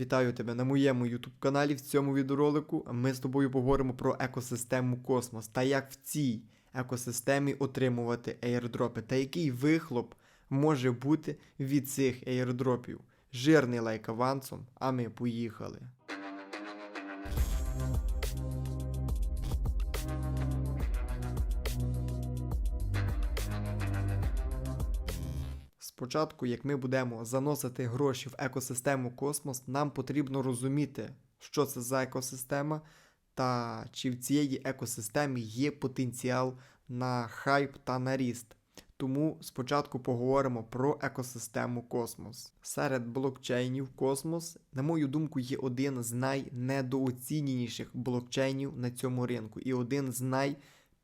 Вітаю тебе на моєму YouTube каналі. В цьому відеоролику ми з тобою поговоримо про екосистему Космос та як в цій екосистемі отримувати аірдропи та який вихлоп може бути від цих аірдропів. Жирний лайк авансом, а ми поїхали. Спочатку, як ми будемо заносити гроші в екосистему Космос, нам потрібно розуміти, що це за екосистема, та чи в цієї екосистемі є потенціал на хайп та на ріст. Тому спочатку поговоримо про екосистему Космос. Серед блокчейнів Космос, на мою думку, є один з найнедооціненіших блокчейнів на цьому ринку і один з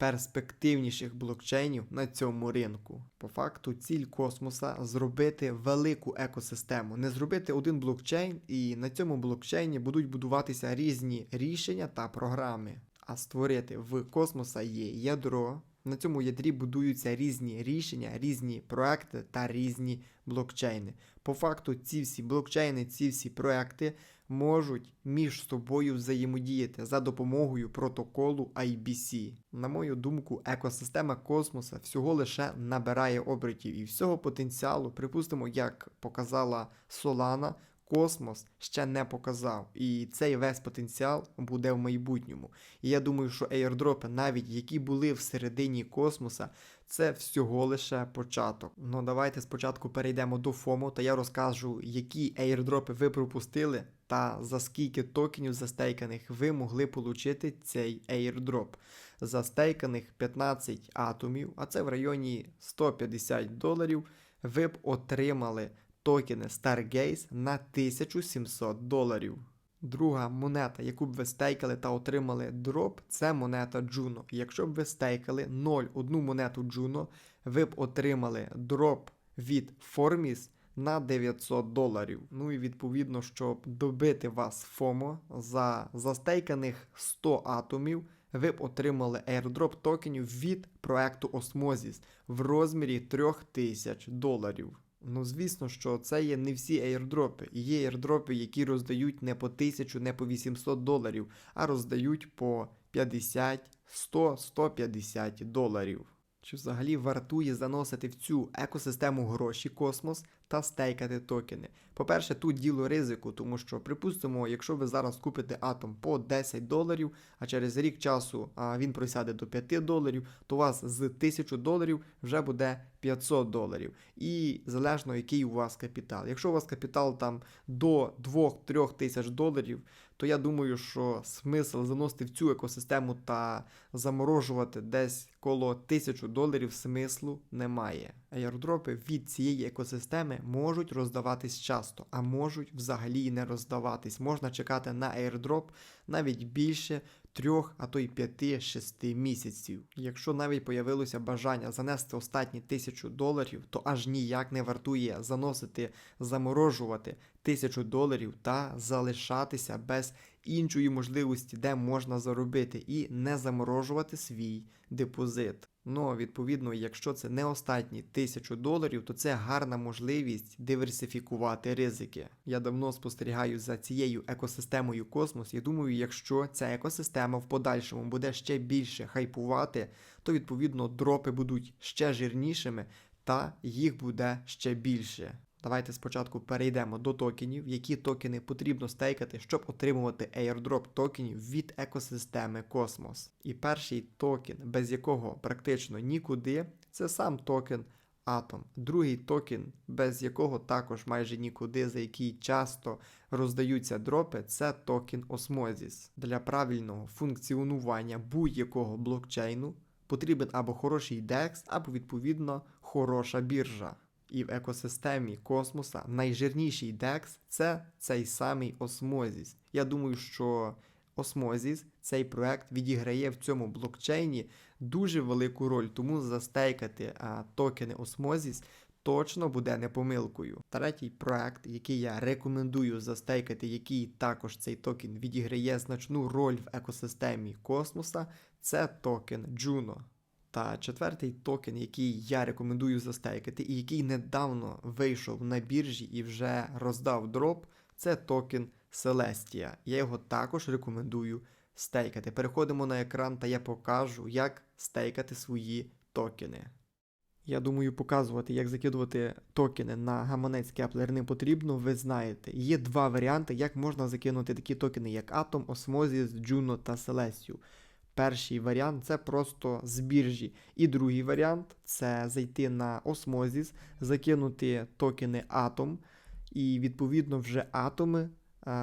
найперспективніших блокчейнів на цьому ринку. По факту, ціль космоса зробити велику екосистему, не зробити один блокчейн, і на цьому блокчейні будуть будуватися різні рішення та програми. А створити в космоса є ядро. На цьому ядрі будуються різні рішення, різні проекти та різні блокчейни. По факту, ці всі блокчейни, ці всі проекти можуть між собою взаємодіяти за допомогою протоколу IBC. На мою думку, екосистема космоса всього лише набирає обертів і всього потенціалу, припустимо, як показала Solana, Космос ще не показав, і цей весь потенціал буде в майбутньому. І я думаю, що аірдропи, навіть які були всередині космоса, це всього лише початок. Ну давайте спочатку перейдемо до ФОМО, та я розкажу, які аірдропи ви пропустили, та за скільки токенів застейканих ви могли отримати цей аірдроп. Застейканих 15 атомів, а це в районі 150 доларів. Ви б отримали токени Stargaze на 1700 доларів. Друга монета, яку б ви стейкали та отримали дроп, це монета Juno. Якщо б ви стейкали 0 одну монету Juno, ви б отримали дроп від Formis на 900 доларів. Ну і відповідно, щоб добити вас FOMO за застейканих 100 атомів, ви б отримали airdrop токенів від проекту Osmosis в розмірі 3000 доларів. Ну, звісно, що це є не всі аірдропи. Є аірдропи, які роздають не по 1000, не по 800 доларів, а роздають по 50, 100, 150 доларів. Чи взагалі вартує заносити в цю екосистему гроші космос та стейкати токени? По-перше, тут діло ризику, тому що, припустимо, якщо ви зараз купите атом по 10 доларів, а через рік часу він просяде до 5 доларів, то у вас з 1000 доларів вже буде 500 доларів. І залежно який у вас капітал. Якщо у вас капітал там до 2-3 тисяч доларів, то я думаю, що смисл заносити в цю екосистему та заморожувати десь коло 1000 доларів смислу немає. Аірдропи від цієї екосистеми можуть роздаватись часто, а можуть взагалі не роздаватись. Можна чекати на аірдроп навіть більше трьох, а то й п'яти-шести місяців. Якщо навіть появилося бажання занести останні тисячу доларів, то аж ніяк не вартує заносити, заморожувати тисячу доларів та залишатися без іншої можливості, де можна заробити, і не заморожувати свій депозит. Ну, відповідно, якщо це не останні тисячу доларів, то це гарна можливість диверсифікувати ризики. Я давно спостерігаю за цією екосистемою космос. і думаю, якщо ця екосистема в подальшому буде ще більше хайпувати, то відповідно дропи будуть ще жирнішими та їх буде ще більше. Давайте спочатку перейдемо до токенів, які токени потрібно стейкати, щоб отримувати airdrop токенів від екосистеми Космос. І перший токен, без якого практично нікуди, це сам токен Atom. Другий токен, без якого також майже нікуди, за який часто роздаються дропи, це токен Osmosis. Для правильного функціонування будь-якого блокчейну потрібен або хороший DEX, або відповідно хороша біржа. І в екосистемі космоса найжирніший DEX це цей самий Osmosis. Я думаю, що Osmosis, цей проект відіграє в цьому блокчейні дуже велику роль, тому застейкати а, токени Osmosis точно буде не помилкою. Третій проект, який я рекомендую застейкати, який також цей токен відіграє значну роль в екосистемі космоса, це токен Juno. Та четвертий токен, який я рекомендую застейкати, і який недавно вийшов на біржі і вже роздав дроп, Це токен Celestia. Я його також рекомендую стейкати. Переходимо на екран та я покажу, як стейкати свої токени. Я думаю, показувати, як закидувати токени на гаманець Kepler не потрібно, ви знаєте. Є два варіанти, як можна закинути такі токени, як Atom, Osmosis, Juno та Celestiu. Перший варіант це просто з біржі. І другий варіант це зайти на Osmosis, закинути токени Atom, і відповідно вже атоми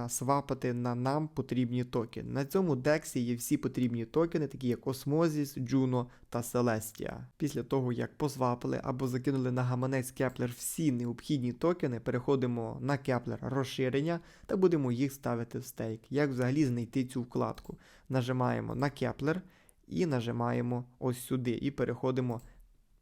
свапати на нам потрібні токени. На цьому дексі є всі потрібні токени, такі як Osmosis, Juno та Celestia. Після того, як посвапили або закинули на гаманець Kepler всі необхідні токени, переходимо на Kepler розширення та будемо їх ставити в стейк. Як взагалі знайти цю вкладку? Нажимаємо на Kepler і нажимаємо ось сюди, і переходимо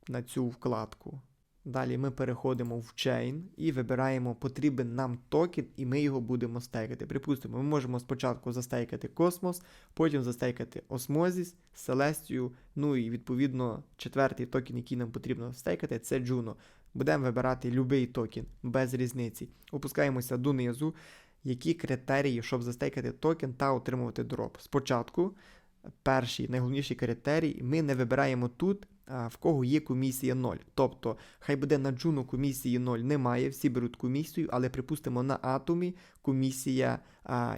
на цю вкладку. Далі ми переходимо в Chain і вибираємо потрібен нам токен, і ми його будемо стейкати. Припустимо, ми можемо спочатку застейкати Космос, потім застейкати Osmosis, Celestiu, ну і відповідно четвертий токен, який нам потрібно стейкати, це Juno. Будемо вибирати будь-який токен без різниці. Опускаємося донизу. Які критерії, щоб застейкати токен та отримувати дроп? Спочатку, перший найголовніший критерій, ми не вибираємо тут, в кого є комісія 0. Тобто, хай буде на Juno комісії 0 немає, всі беруть комісію, але припустимо на атомі комісія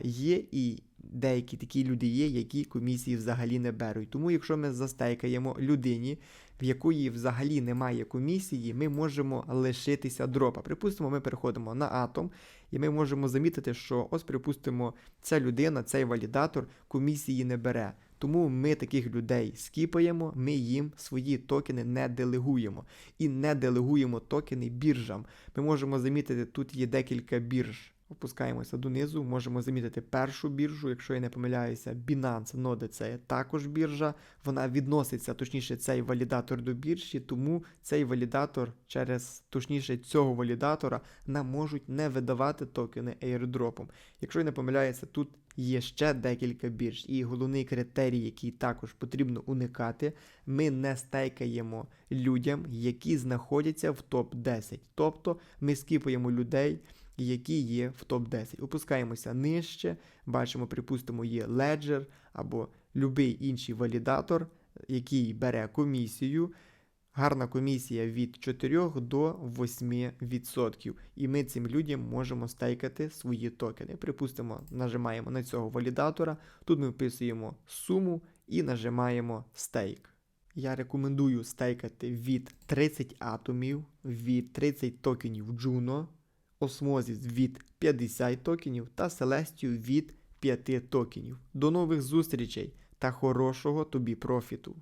є, і деякі такі люди є, які комісії взагалі не беруть. Тому, якщо ми застейкаємо людині, в якої взагалі немає комісії, ми можемо лишитися дропа. Припустимо, ми переходимо на атом, і ми можемо замітити, що ось, припустимо, ця людина, цей валідатор комісії не бере. Тому ми таких людей скіпаємо, ми їм свої токени не делегуємо. І не делегуємо токени біржам. Ми можемо замітити, тут є декілька бірж. Опускаємося донизу, можемо замітити першу біржу, якщо я не помиляюся, Binance Node це також біржа. Вона відноситься, точніше, цей валідатор до біржі, тому цей валідатор через точніше цього валідатора нам можуть не видавати токени airdropом. Якщо я не помиляюся, тут є ще декілька бірж. І головний критерій, який також потрібно уникати, ми не стейкаємо людям, які знаходяться в топ-10. Тобто ми скіпаємо людей які є в топ-10. Опускаємося нижче, бачимо, припустимо, є Ledger або будь-який інший валідатор, який бере комісію. Гарна комісія від 4 до 8%. І ми цим людям можемо стейкати свої токени. Припустимо, нажимаємо на цього валідатора, тут ми вписуємо суму і нажимаємо стейк. Я рекомендую стейкати від 30 атомів, від 30 токенів Juno, Осмозіс від 50 токенів та Селестію від 5 токенів. До нових зустрічей та хорошого тобі профіту!